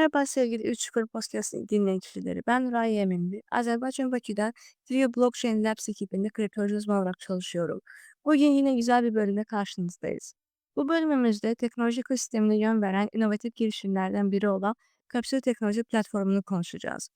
Merhaba sevgili 3.0 Podcast dinleyicileri. Ben Nuray Yemenli. Azerbaycan Bakü'den Trio Blockchain Labs ekibinde kriptoloji uzmanı olarak çalışıyorum. Bugün yine güzel bir bölümle karşınızdayız. Bu bölümümüzde teknoloji ekosistemine yön veren inovatif girişimlerden biri olan Kapsül Teknoloji Platformu'nu konuşacağız.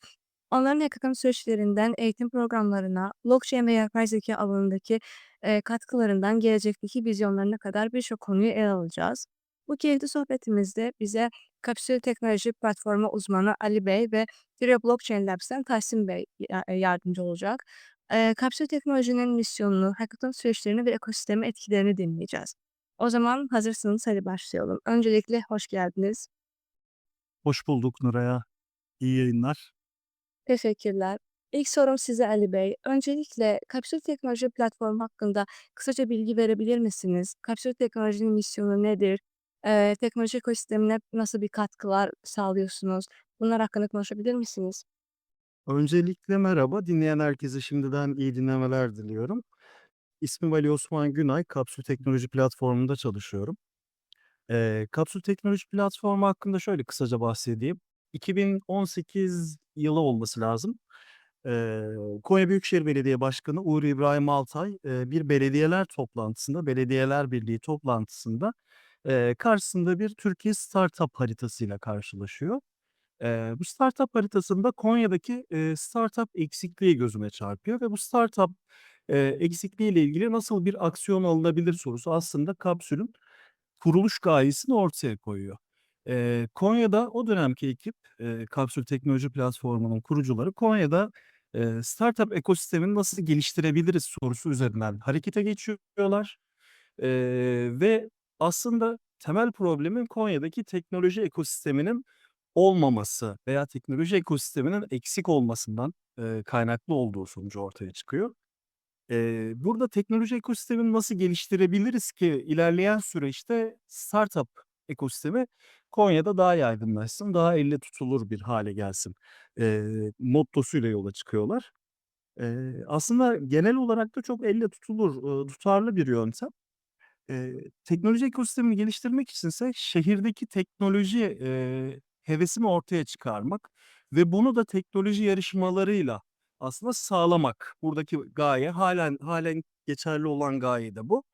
Onların hackathon süreçlerinden eğitim programlarına, blockchain ve yapay zeka alanındaki e, katkılarından gelecekteki vizyonlarına kadar birçok konuyu ele alacağız. Bu keyifli sohbetimizde bize Kapsül Teknoloji Platformu uzmanı Ali Bey ve Trio Blockchain Labs'ten Tahsin Bey e, yardımcı olacak. Ee, Kapsül Teknoloji'nin misyonunu, hackathon süreçlerini ve ekosistemi etkilerini dinleyeceğiz. O zaman hazırsanız hadi başlayalım. Öncelikle hoş geldiniz. Hoş bulduk Nuray'a. İyi yayınlar. Teşekkürler. İlk sorum size Ali Bey. Öncelikle Kapsül Teknoloji Platformu hakkında kısaca bilgi verebilir misiniz? Kapsül Teknoloji'nin misyonu nedir? Ee, teknoloji ekosistemine nasıl bir katkılar sağlıyorsunuz? Bunlar hakkında konuşabilir misiniz? Öncelikle merhaba. Dinleyen herkese şimdiden iyi dinlemeler diliyorum. İsmim Ali Osman Günay. Kapsül Teknoloji Platformu'nda çalışıyorum. Eee, Kapsül Teknoloji Platformu hakkında şöyle kısaca bahsedeyim. 2018 yılı olması lazım. Eee, Konya Büyükşehir Belediye Başkanı Uğur İbrahim Altay eee, bir belediyeler toplantısında, Belediyeler Birliği toplantısında eee, karşısında bir Türkiye Startup haritasıyla karşılaşıyor. Eee, bu startup haritasında Konya'daki, eee, startup eksikliği gözüme çarpıyor ve bu startup, eee, eksikliğiyle ilgili nasıl bir aksiyon alınabilir sorusu aslında kapsülün kuruluş gayesini ortaya koyuyor. Eee, Konya'da o dönemki ekip, eee, Kapsül Teknoloji Platformu'nun kurucuları Konya'da, eee, startup ekosistemini nasıl geliştirebiliriz sorusu üzerinden harekete geçiyorlar. Eee, ve aslında temel problemin Konya'daki teknoloji ekosisteminin olmaması veya teknoloji ekosisteminin eksik olmasından, eee, kaynaklı olduğu sonucu ortaya çıkıyor. Eee, burada teknoloji ekosistemini nasıl geliştirebiliriz ki ilerleyen süreçte startup ekosistemi Konya'da daha yaygınlaşsın, daha elle tutulur bir hale gelsin, eee, mottosuyla yola çıkıyorlar. Eee, aslında genel olarak da çok elle tutulur, ııı, tutarlı bir yöntem. Eee, teknoloji ekosistemini geliştirmek içinse şehirdeki teknoloji, eee, hevesini ortaya çıkarmak ve bunu da teknoloji yarışmalarıyla aslında sağlamak. Buradaki gaye hâlen hâlen geçerli olan gaye de bu.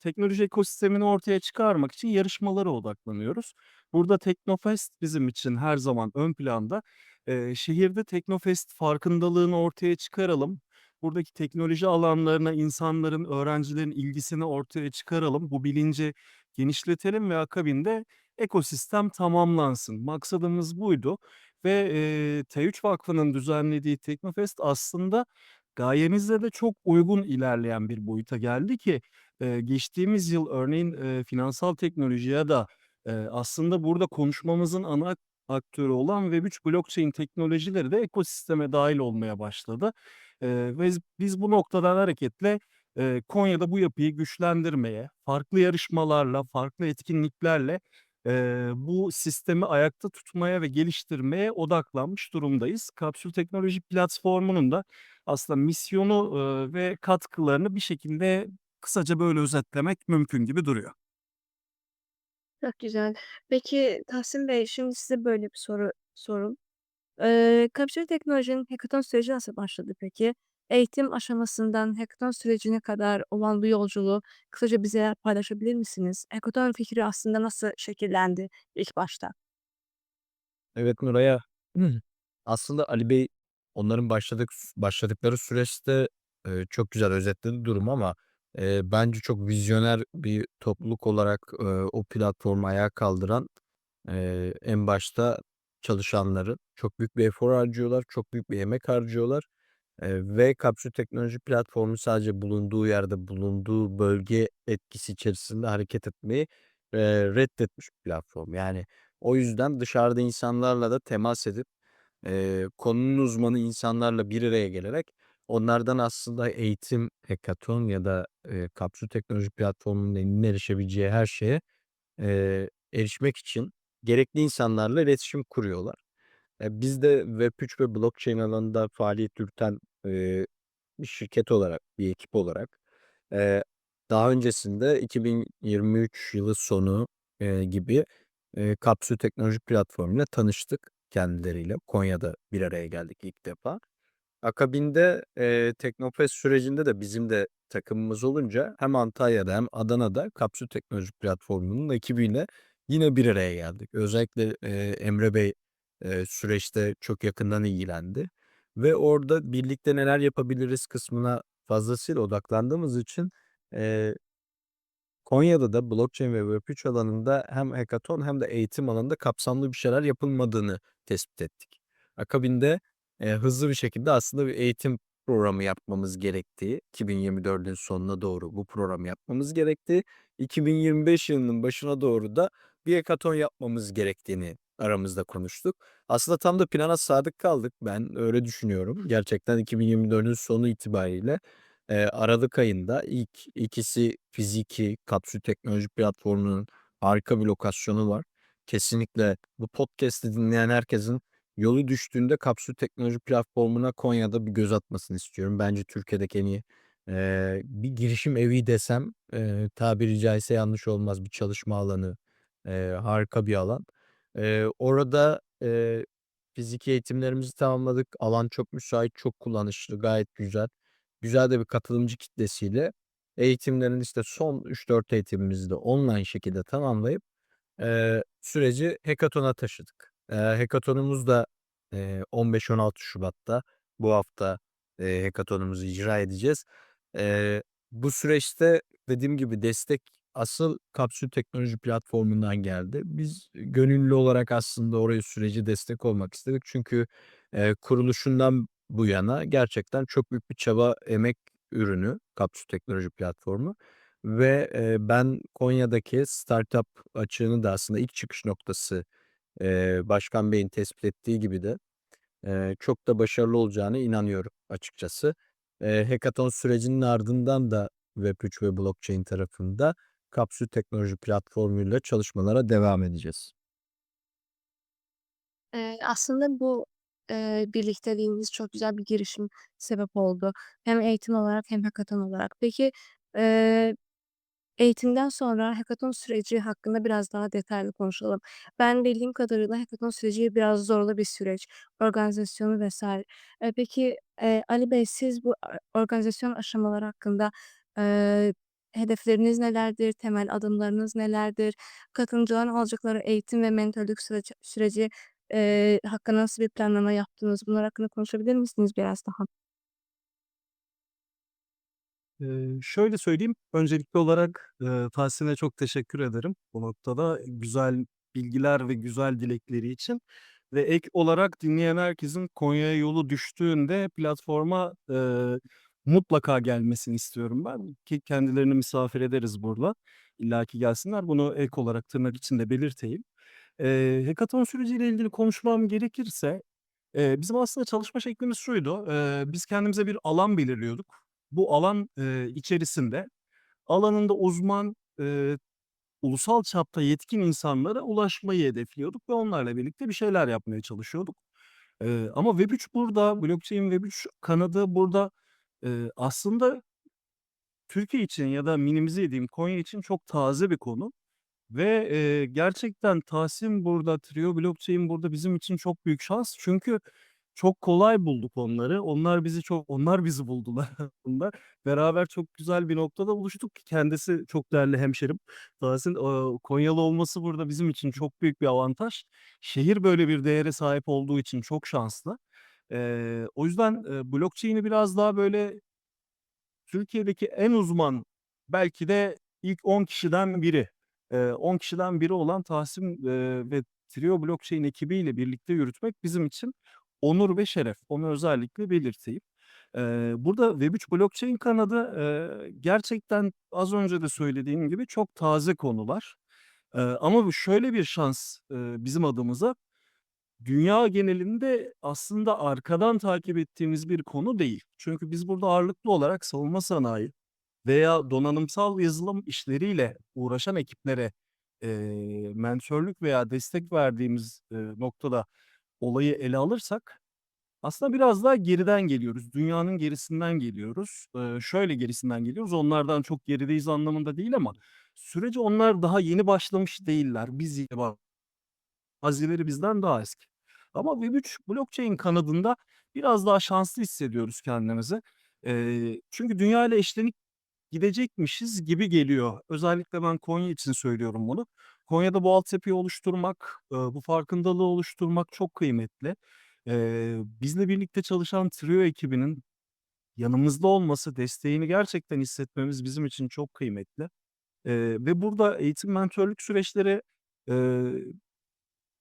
Teknoloji ekosistemini ortaya çıkarmak için yarışmalara odaklanıyoruz. Burada Teknofest bizim için her zaman ön planda. Eee, şehirde Teknofest farkındalığını ortaya çıkaralım. Buradaki teknoloji alanlarına insanların, öğrencilerin ilgisini ortaya çıkaralım. Bu bilinci genişletelim ve akabinde ekosistem tamamlansın. Maksadımız buydu ve, eee, T3 Vakfı'nın düzenlediği Teknofest aslında gayemizle de çok uygun ilerleyen bir boyuta geldi ki, eee, geçtiğimiz yıl örneğin, eee, finansal teknoloji ya da, eee, aslında burada konuşmamızın ana aktörü olan Web3 blockchain teknolojileri de ekosisteme dâhil olmaya başladı. Eee, biz bu noktadan hareketle, Konya'da bu yapıyı güçlendirmeye, farklı yarışmalarla, farklı etkinliklerle, bu sistemi ayakta tutmaya ve geliştirmeye odaklanmış durumdayız. Kapsül Teknoloji Platformu'nun da aslında misyonu, ve katkılarını bir şekilde kısaca böyle özetlemek mümkün gibi duruyor. Çok güzel. Peki Tahsin Bey, şimdi size böyle bir soru sorum. Eee, Kapsül Teknoloji'nin hackathon süreci nasıl başladı peki? Eğitim aşamasından hackathon sürecine kadar olan bu yolculuğu kısaca bize paylaşabilir misiniz? Hackathon fikri aslında nasıl şekillendi ilk başta? Evet, Nuray'a aslında Ali Bey onların başladık başladıkları süreçte, eee, çok güzel özetledi durumu ama, eee, bence çok vizyoner bir topluluk olarak, eee, o platformu ayağa kaldıran, eee, en başta çalışanların çok büyük bir efor harcıyorlar, çok büyük bir emek harcıyorlar, eee, ve Kapsül Teknoloji Platformu sadece bulunduğu yerde, bulunduğu bölge etkisi içerisinde hareket etmeyi, eee, reddetmiş bir platform. Yani o yüzden dışarıda insanlarla da temas edip, eee, konunun uzmanı insanlarla bir araya gelerek onlardan aslında eğitim, hackathon ya da, eee, Kapsül Teknoloji Platformu'nun eline erişebileceği her şeye, eee, erişmek için gerekli insanlarla iletişim kuruyorlar. Eee, biz de Web3 ve blockchain alanında faaliyet yürüten, bir şirket olarak, bir ekip olarak, daha öncesinde 2023 yılı sonu, gibi eee, Kapsül Teknoloji Platformu'yla tanıştık kendileriyle. Konya'da bir araya geldik ilk defa. Akabinde, Teknofest sürecinde de bizim de takımımız olunca hem Antalya'da hem Adana'da Kapsül Teknoloji Platformu'nun ekibiyle yine bir araya geldik. Özellikle, eee, Emre Bey, eee, süreçte çok yakından ilgilendi ve orada birlikte neler yapabiliriz kısmına fazlasıyla odaklandığımız için, eee Konya'da da blockchain ve Web3 alanında hem hackathon hem de eğitim alanında kapsamlı bir şeyler yapılmadığını tespit ettik. Akabinde, eee, hızlı bir şekilde aslında bir eğitim programı yapmamız gerektiği, 2024'ün sonuna doğru bu programı yapmamız gerektiği, 2025 yılının başına doğru da bir hackathon yapmamız gerektiğini aramızda konuştuk. Aslında tam da plana sadık kaldık. Ben öyle düşünüyorum. Gerçekten 2024'ün sonu itibariyle, eee, aralık ayında ilk ikisi fiziki Kapsül Teknoloji Platformu'nun harika bir lokasyonu var. Kesinlikle bu podcast'i dinleyen herkesin yolu düştüğünde Kapsül Teknoloji Platformu'na Konya'da bir göz atmasını istiyorum. Bence Türkiye'deki en iyi, eee, bir girişim evi desem, eee, tabiri caizse yanlış olmaz. Bir çalışma alanı, eee, harika bir alan. Eee, orada, eee, fiziki eğitimlerimizi tamamladık. Alan çok müsait, çok kullanışlı, gayet güzel. Güzel de bir katılımcı kitlesiyle eğitimlerin işte son 3-4 eğitimimizi de online şekilde tamamlayıp, eee, süreci hackathon'a taşıdık. Eee, hackathon'umuz da, eee, 15-16 Şubat'ta. Bu hafta, eee, hackathon'umuzu icra edeceğiz. Eee, bu süreçte dediğim gibi destek asıl Kapsül Teknoloji Platformu'ndan geldi. Biz gönüllü olarak aslında oraya süreci destek olmak istedik. Çünkü, eee, kuruluşundan bu yana gerçekten çok büyük bir çaba, emek ürünü Kapsül Teknoloji Platformu ve, eee, ben Konya'daki startup açığını da aslında ilk çıkış noktası, eee, Başkan Bey'in tespit ettiği gibi de, eee, çok da başarılı olacağına inanıyorum açıkçası. Eee, hackathon sürecinin ardından da Web3 ve blockchain tarafında Kapsül Teknoloji Platformu'yla çalışmalara devam edeceğiz. Aslında bu, eee, birlikteliğiniz çok güzel bir girişim sebep oldu. Hem eğitim olarak hem hackathon olarak. Peki, eee, eğitimden sonra hackathon süreci hakkında biraz daha detaylı konuşalım. Ben bildiğim kadarıyla hackathon süreci biraz zorlu bir süreç, organizasyonu vs. Eee, peki, eee, Ali Bey siz bu organizasyon aşamaları hakkında, eee, hedefleriniz nelerdir, temel adımlarınız nelerdir? Katılımcıların alacakları eğitim ve mentörlük süreci süreci, eee, hakkında nasıl bir planlama yaptınız? Bunlar hakkında konuşabilir misiniz biraz daha? Eee, şöyle söyleyeyim, öncelikli olarak, eee, Tahsin'e çok teşekkür ederim bu noktada güzel bilgiler ve güzel dilekleri için ve ek olarak dinleyen herkesin Konya'ya yolu düştüğünde platforma, eee, mutlaka gelmesini istiyorum ben ki kendilerini misafir ederiz burada. İllaki gelsinler. Bunu ek olarak tırnak içinde belirteyim. Eee, hackathon süreciyle ilgili konuşmam gerekirse, eee, bizim aslında çalışma şeklimiz şuydu: Eee, biz kendimize bir alan belirliyorduk. Bu alan, eee, içerisinde alanında uzman, eee, ulusal çapta yetkin insanlara ulaşmayı hedefliyorduk ve onlarla birlikte bir şeyler yapmaya çalışıyorduk. Eee, ama Web3 burada, blockchain Web3 kanadı burada, eee, aslında Türkiye için ya da minimize edeyim, Konya için çok taze bir konu ve, eee, gerçekten Tahsin burada, Trio Blockchain burada bizim için çok büyük şans. Çünkü çok kolay bulduk onları. Onlar bizi çok onlar bizi buldular aslında. Beraber çok güzel bir noktada buluştuk kendisi çok değerli hemşerim. Tahsin, eee, Konyalı olması burada bizim için çok büyük bir avantaj. Şehir böyle bir değere sahip olduğu için çok şanslı. Eee, o yüzden, eee, blockchain'i biraz daha böyle Türkiye'deki en uzman, belki de ilk 10 kişiden biri, eee, 10 kişiden biri olan Tahsin, eee, ve Trio Blockchain ekibiyle birlikte yürütmek bizim için onur ve şeref. Onu özellikle belirteyim. Eee, burada Web3 blockchain kanadı, eee, gerçekten az önce de söylediğim gibi çok taze konular. Eee, ama şöyle bir şans, eee, bizim adımıza, dünya genelinde aslında arkadan takip ettiğimiz bir konu değil. Çünkü biz burada ağırlıklı olarak savunma sanayi veya donanımsal yazılım işleriyle uğraşan ekiplere, eee, mentörlük veya destek verdiğimiz, eee, noktada olayı ele alırsak aslında biraz daha geriden geliyoruz. Dünyanın gerisinden geliyoruz. Eee, şöyle gerisinden geliyoruz, onlardan çok gerideyiz anlamında değil ama sürece onlar daha yeni başlamış değiller. Biz yeni hazineleri bizden daha eski. Ama Web3 blockchain kanadında biraz daha şanslı hissediyoruz kendimizi. Eee, çünkü dünyayla eşlenip gidecekmişiz gibi geliyor. Özellikle ben Konya için söylüyorum bunu. Konya'da bu altyapıyı oluşturmak, eee, bu farkındalığı oluşturmak çok kıymetli. Eee, bizle birlikte çalışan Trio ekibinin yanımızda olması, desteğini gerçekten hissetmemiz bizim için çok kıymetli. Eee, ve burada eğitim mentörlük süreçleri, eee,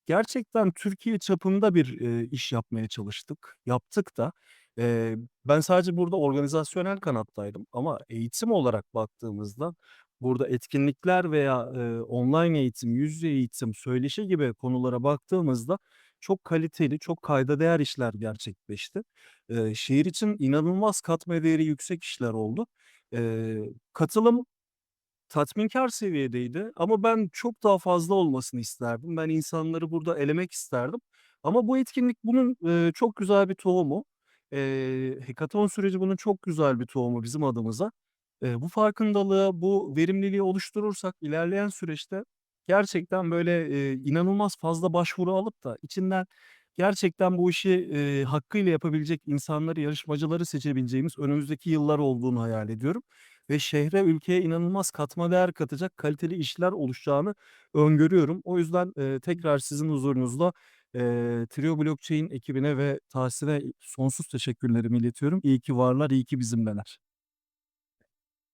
gerçekten Türkiye çapında bir, eee, iş yapmaya çalıştık. Yaptık da. Eee, ben sadece burada organizasyonel kanattaydım ama eğitim olarak baktığımızda burada etkinlikler veya, eee, online eğitim, yüz yüze eğitim, söyleşi gibi konulara baktığımızda çok kaliteli, çok kayda değer işler gerçekleşti. Eee, şehir için inanılmaz katma değeri yüksek işler oldu. Eee, katılım tatminkâr seviyedeydi ama ben çok daha fazla olmasını isterdim. Ben insanları burada elemek isterdim ama bu etkinlik bunun, eee, çok güzel bir tohumu. Eee, hackathon süreci bunun çok güzel bir tohumu bizim adımıza. Eee, bu farkındalığı, bu verimliliği oluşturursak ilerleyen süreçte gerçekten böyle, eee, inanılmaz fazla başvuru alıp da içinden gerçekten bu işi, eee, hakkıyla yapabilecek insanları, yarışmacıları seçebileceğimiz önümüzdeki yıllar olduğunu hayal ediyorum ve şehre, ülkeye inanılmaz katma değer katacak kaliteli işler oluşacağını öngörüyorum. O yüzden, eee, tekrar sizin huzurunuzda, eee, Trio Blockchain ekibine ve Tahsin'e sonsuz teşekkürlerimi iletiyorum. İyi ki varlar, iyi ki bizimleler.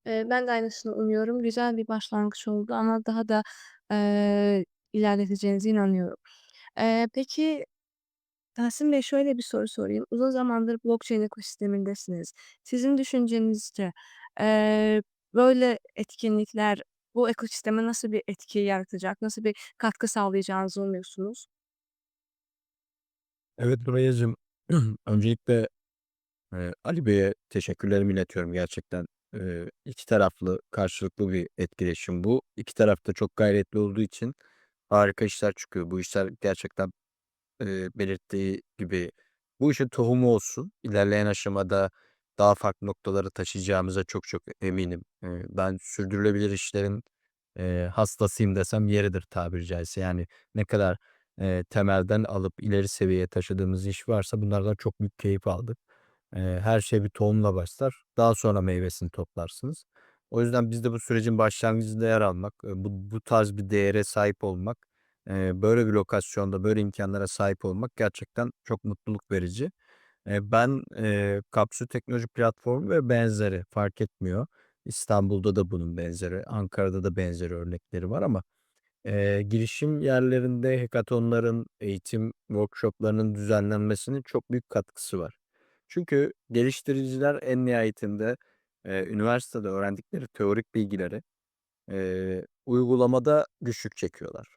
Eee, ben de aynısını umuyorum. Güzel bir başlangıç oldu ama daha da, eee, ilerleteceğinize inanıyorum. Eee, peki Tahsin Bey şöyle bir soru sorayım. Uzun zamandır blockchain ekosistemindesiniz. Sizin düşüncenizce, eee, böyle etkinlikler bu ekosisteme nasıl bir etki yaratacak, nasıl bir katkı sağlayacağınızı umuyorsunuz? Evet Nurayacığım, öncelikle, eee, Ali Bey'e teşekkürlerimi iletiyorum gerçekten. Eee, 2 taraflı, karşılıklı bir etkileşim bu. 2 taraf da çok gayretli olduğu için harika işler çıkıyor. Bu işler gerçekten, eee, belirttiği gibi bu işin tohumu olsun. İlerleyen aşamada daha farklı noktalara taşıyacağımıza çok çok eminim. Ben sürdürülebilir işlerin, hastasıyım desem yeridir tabiri caizse. Yani ne kadar, temelden alıp ileri seviyeye taşıdığımız iş varsa bunlardan çok büyük keyif aldık. Her şey bir tohumla başlar. Daha sonra meyvesini toplarsınız. O yüzden biz de bu sürecin başlangıcında yer almak, bu bu tarz bir değere sahip olmak, böyle bir lokasyonda, böyle imkânlara sahip olmak gerçekten çok mutluluk verici. Ben, eee, Kapsül Teknoloji Platformu ve benzeri fark etmiyor. İstanbul'da da bunun benzeri, Ankara'da da benzeri örnekleri var ama, eee, girişim yerlerinde hackathon'ların, eğitim workshop'larının düzenlenmesinin çok büyük katkısı var. Çünkü geliştiriciler en nihayetinde, eee, üniversitede öğrendikleri teorik bilgileri, eee, uygulamada güçlük çekiyorlar.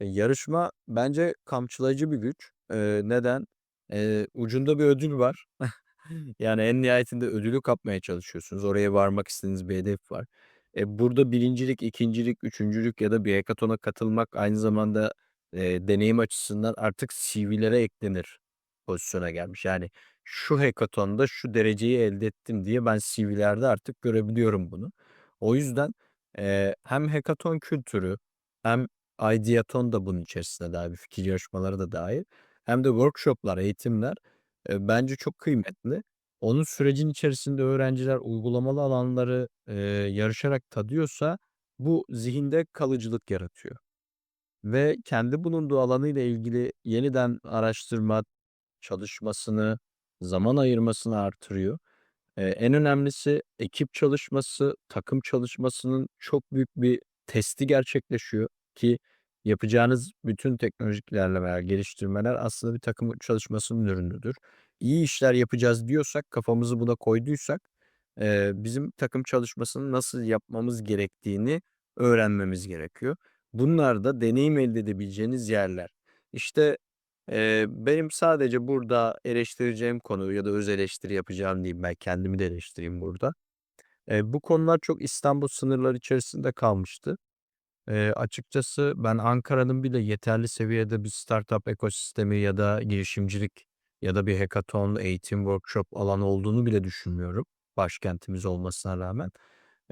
Eee, yarışma bence kamçılayıcı bir güç. Eee, neden? Eee, ucunda bir ödül var. Yani en nihayetinde ödülü kapmaya çalışıyorsunuz. Oraya varmak istediğiniz bir hedef var. E, burada birincilik, ikincilik, üçüncülük ya da bir hackathon'a katılmak aynı zamanda, eee, deneyim açısından artık CV'lere eklenir pozisyona gelmiş. Yani şu hackathon'da şu dereceyi elde ettim diye ben CV'lerde artık görebiliyorum bunu. O yüzden, eee, hem hackathon kültürü hem Ideathon da bunun içerisine dâhil, fikir yarışmaları da dâhil hem de workshop'lar, eğitimler, eee, bence çok kıymetli. Onun sürecin içerisinde öğrenciler uygulamalı alanları, eee, yarışarak tadıyorsa bu zihinde kalıcılık yaratıyor ve kendi bulunduğu alanıyla ilgili yeniden araştırma, çalışmasını, zaman ayırmasını artırıyor. Eee, en önemlisi ekip çalışması, takım çalışmasının çok büyük bir testi gerçekleşiyor ki yapacağınız bütün teknolojik ilerlemeler, geliştirmeler aslında bir takım çalışmasının ürünüdür. İyi işler yapacağız diyorsak, kafamızı buna koyduysak, eee, bizim takım çalışmasını nasıl yapmamız gerektiğini öğrenmemiz gerekiyor. Bunlar da deneyim elde edebileceğiniz yerler. İşte, eee, benim sadece burada eleştireceğim konu ya da öz eleştiri yapacağım diyeyim, ben kendimi de eleştireyim burada. Eee, bu konular çok İstanbul sınırları içerisinde kalmıştı. Eee, açıkçası ben Ankara'nın bile yeterli seviyede bir startup ekosistemi ya da girişimcilik ya da bir hackathon, eğitim, workshop alanı olduğunu bile düşünmüyorum, başkentimiz olmasına rağmen.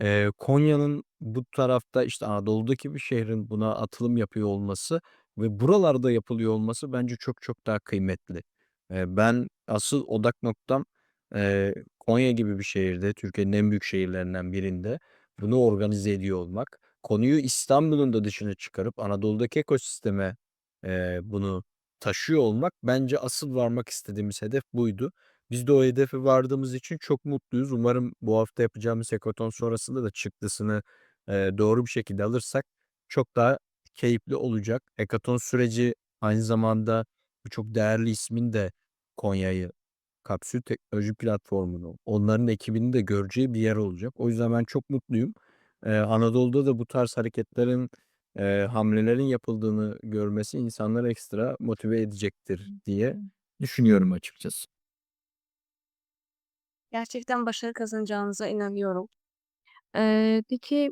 Eee, Konya'nın bu tarafta, işte, Anadolu'daki bir şehrin buna atılım yapıyor olması ve buralarda yapılıyor olması bence çok çok daha kıymetli. Eee, ben asıl odak noktam, eee, Konya gibi bir şehirde, Türkiye'nin en büyük şehirlerinden birinde bunu organize ediyor olmak. Konuyu İstanbul'un da dışına çıkarıp Anadolu'daki ekosisteme, eee, bunu taşıyor olmak bence asıl varmak istediğimiz hedef buydu. Biz de o hedefe vardığımız için çok mutluyuz. Umarım bu hafta yapacağımız hackathon sonrasında da çıktısını, eee, doğru bir şekilde alırsak çok daha keyifli olacak. Hackathon süreci aynı zamanda bu çok değerli ismin de Konya'yı, Kapsül Teknoloji Platformu'nu, onların ekibini de göreceği bir yer olacak. O yüzden ben çok mutluyum. Eee, Anadolu'da da bu tarz hareketlerin, eee, hamlelerin yapıldığını görmesi insanları ekstra motive edecektir diye düşünüyorum açıkçası. Gerçekten başarı kazanacağınıza inanıyorum. Eee, peki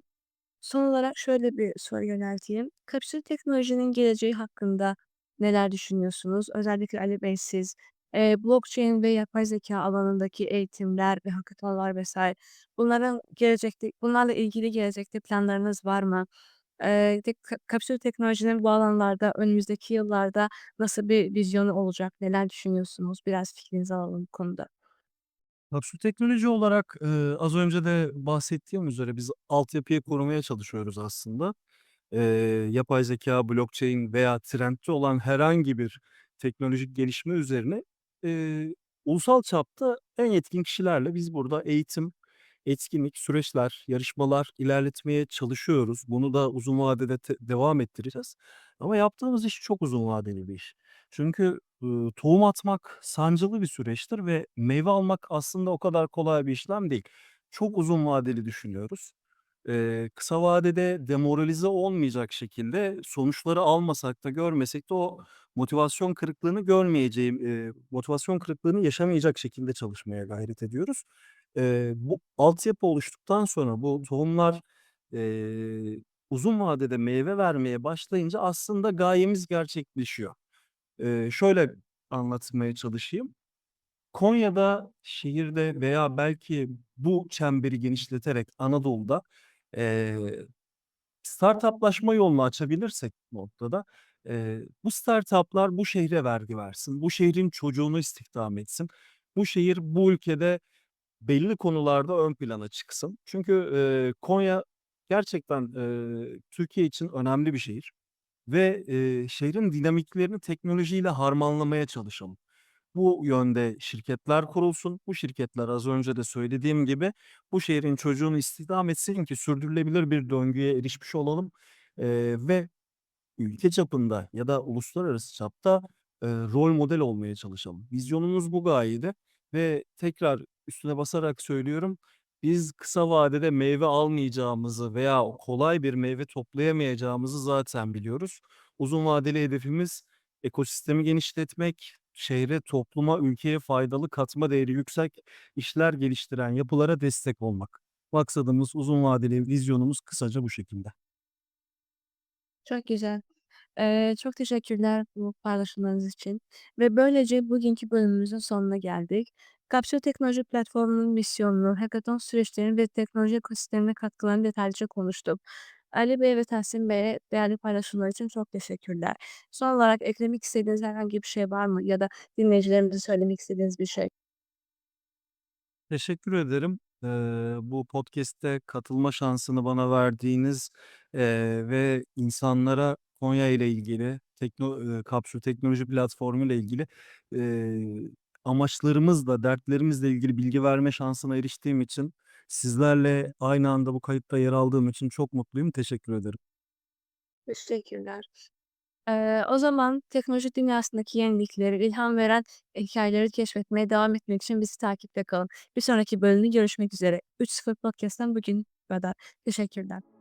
son olarak şöyle bir soru yönelteyim. Kapsül teknolojinin geleceği hakkında neler düşünüyorsunuz? Özellikle Ali Bey siz, eee, blockchain ve yapay zeka alanındaki eğitimler ve hackathonlar vs. bunların gelecekte bunlarla ilgili gelecekte planlarınız var mı? Eee, tek ka kapsül teknolojinin bu alanlarda önümüzdeki yıllarda nasıl bir vizyonu olacak? Neler düşünüyorsunuz? Biraz fikrinizi alalım bu konuda. Kapsül teknoloji olarak, eee, az önce de bahsettiğim üzere biz altyapıyı korumaya çalışıyoruz aslında. Eee, yapay zekâ, blockchain veya trendde olan herhangi bir teknolojik gelişme üzerine, eee, ulusal çapta en yetkin kişilerle biz burada eğitim, etkinlik, süreçler, yarışmalar ilerletmeye çalışıyoruz. Bunu da uzun vadede te devam ettireceğiz. Ama yaptığımız iş çok uzun vadeli bir iş. Çünkü, ııı, tohum atmak sancılı bir süreçtir ve meyve almak aslında o kadar kolay bir işlem değil. Çok uzun vadeli düşünüyoruz. Eee, kısa vadede demoralize olmayacak şekilde sonuçları almasak da görmesek de o motivasyon kırıklığını görmeyeceğim, eee, motivasyon kırıklığını yaşamayacak şekilde çalışmaya gayret ediyoruz. Eee, bu altyapı oluştuktan sonra bu tohumlar, eee, uzun vadede meyve vermeye başlayınca aslında gayemiz gerçekleşiyor. Eee, şöyle anlatmaya çalışayım. Konya'da, şehirde veya belki bu çemberi genişleterek Anadolu'da, eee, startup'laşma yolunu açabilirsek noktada, eee, bu startup'lar bu şehre vergi versin, bu şehrin çocuğunu istihdam etsin, bu şehir bu ülkede belli konularda ön plana çıksın. Çünkü, eee, Konya gerçekten, eee, Türkiye için önemli bir şehir ve, eee, şehrin dinamiklerini teknolojiyle harmanlamaya çalışalım. Bu yönde şirketler kurulsun. Bu şirketler az önce de söylediğim gibi bu şehrin çocuğunu istihdam etsin ki sürdürülebilir bir döngüye erişmiş olalım, eee, ve ülke çapında ya da uluslararası çapta, eee, rol model olmaya çalışalım. Vizyonumuz bu gayede ve tekrar üstüne basarak söylüyorum, biz kısa vadede meyve almayacağımızı veya kolay bir meyve toplayamayacağımızı zaten biliyoruz. Uzun vadeli hedefimiz ekosistemi genişletmek, şehre, topluma, ülkeye faydalı, katma değeri yüksek işler geliştiren yapılara destek olmak. Maksadımız, uzun vadeli vizyonumuz kısaca bu şekilde. Çok güzel. Eee, çok teşekkürler bu paylaşımlarınız için ve böylece bugünkü bölümümüzün sonuna geldik. Kapsül Teknoloji Platformu'nun misyonunu, hackathon süreçlerini ve teknoloji ekosistemine katkılarını detaylıca konuştuk. Ali Bey ve Tahsin Bey'e değerli paylaşımlar için çok teşekkürler. Son olarak eklemek istediğiniz herhangi bir şey var mı ya da dinleyicilerimize söylemek istediğiniz bir şey? Teşekkür ederim. Eee, bu podcast'te katılma şansını bana verdiğiniz, eee, ve insanlara Konya ile ilgili, tekno eee, Kapsül Teknoloji Platformu ile ilgili, eee, amaçlarımızla, dertlerimizle ilgili bilgi verme şansına eriştiğim için, sizlerle aynı anda bu kayıtta yer aldığım için çok mutluyum. Teşekkür ederim. Teşekkürler. Eee, o zaman teknoloji dünyasındaki yenilikleri, ilham veren hikâyeleri keşfetmeye devam etmek için bizi takipte kalın. Bir sonraki bölümde görüşmek üzere. 3.0 Podcast'tan bugün bu kadar. Teşekkürler.